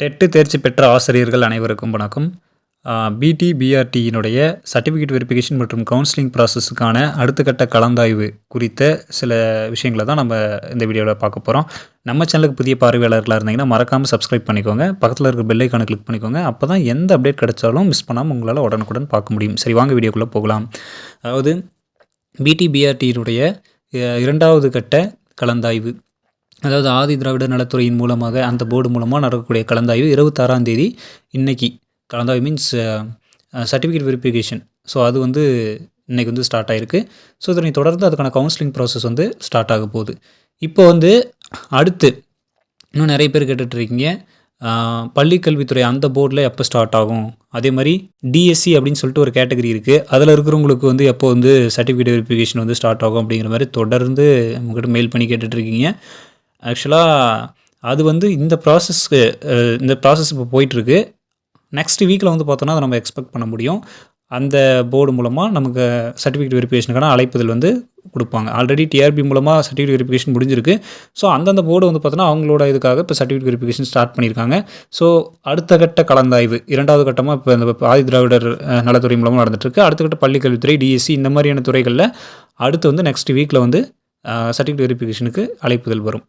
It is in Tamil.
டெட்டு தேர்ச்சி பெற்ற ஆசிரியர்கள் அனைவருக்கும் வணக்கம். பிடி பிஆர்டியினுடைய சர்டிஃபிகேட் வெரிஃபிகேஷன் மற்றும் கவுன்சிலிங் ப்ராசஸுக்கான அடுத்த கட்ட கலந்தாய்வு குறித்த சில விஷயங்களை தான் நம்ம இந்த வீடியோவில் பார்க்க போகிறோம் நம்ம சேனலுக்கு புதிய பார்வையாளர்களாக இருந்தீங்கன்னா மறக்காமல் சப்ஸ்கிரைப் பண்ணிக்கோங்க. பக்கத்தில் இருக்கிற பெல்லைக்கான கிளிக் பண்ணிக்கோங்க. அப்போ தான் எந்த அப்டேட் கிடைச்சாலும் மிஸ் பண்ணாமல் உங்களால் உடனுக்குடன் பார்க்க முடியும். சரி வாங்க வீடியோக்குள்ளே போகலாம். அதாவது பிடி பிஆர்டியினுடைய இரண்டாவது கட்ட கலந்தாய்வு அதாவது ஆதி திராவிடர் நலத்துறையின் மூலமாக அந்த போர்டு மூலமாக நடக்கக்கூடிய கலந்தாய்வு இருபத்தாறாம் தேதி இன்னைக்கு. கலந்தாய்வு மீன்ஸ் சர்டிஃபிகேட் வெரிஃபிகேஷன் ஸோ அது வந்து இன்றைக்கி வந்து ஸ்டார்ட் ஆகிருக்கு ஸோ இதனை தொடர்ந்து அதுக்கான கவுன்சிலிங் ப்ராசஸ் வந்து ஸ்டார்ட் ஆக போகுது. இப்போ வந்து அடுத்து இன்னும் நிறைய பேர் கேட்டுட்ருக்கீங்க. பள்ளிக்கல்வித்துறை அந்த போர்டில் எப்போ ஸ்டார்ட் ஆகும்? அதே மாதிரி டிஎஸ்சி அப்படின்னு சொல்லிட்டு ஒரு கேட்டகரி இருக்குது அதில் இருக்கிறவங்களுக்கு வந்து எப்போ வந்து சர்டிஃபிகேட் வெரிஃபிகேஷன் வந்து ஸ்டார்ட் ஆகும் அப்படிங்கிற மாதிரி தொடர்ந்து உங்கள்கிட்ட மெயில் பண்ணி கேட்டுட்ருக்கீங்க. ஆக்சுவலாக அது வந்து இந்த ப்ராசஸ்க்கு இந்த ப்ராசஸ் இப்போ போயிட்டுருக்கு. நெக்ஸ்ட் வீக்கில் வந்து பார்த்தோன்னா அதை நம்ம எக்ஸ்பெக்ட் பண்ண முடியும். அந்த போர்டு மூலமாக நமக்கு சர்டிஃபிகேட் வெரிஃபிகேஷனுக்கான அழைப்புதல் வந்து கொடுப்பாங்க. ஆல்ரெடி டிஆர்பி மூலமாக சர்டிஃபிகேட் வெரிஃபிகேஷன் முடிஞ்சிருக்கு. ஸோ அந்தந்த போர்டு வந்து பார்த்தோன்னா அவங்களோட இதுக்காக இப்போ சர்டிஃபிகேட் வெரிஃபிகேஷன் ஸ்டார்ட் பண்ணியிருக்காங்க. ஸோ அடுத்த கட்ட கலந்தாய்வு இரண்டாவது கட்டமாக இப்போ இந்த ஆதி திராவிடர் நலத்துறை மூலமாக நடந்துட்டுருக்கு. அடுத்த கட்ட பள்ளிக்கல்வித்துறை டிஎஸ்சி இந்த மாதிரியான துறைகளில் அடுத்து வந்து நெக்ஸ்ட் வீக்கில் வந்து சர்டிஃபிகேட் வெரிஃபிகேஷனுக்கு அழைப்புதல் வரும்.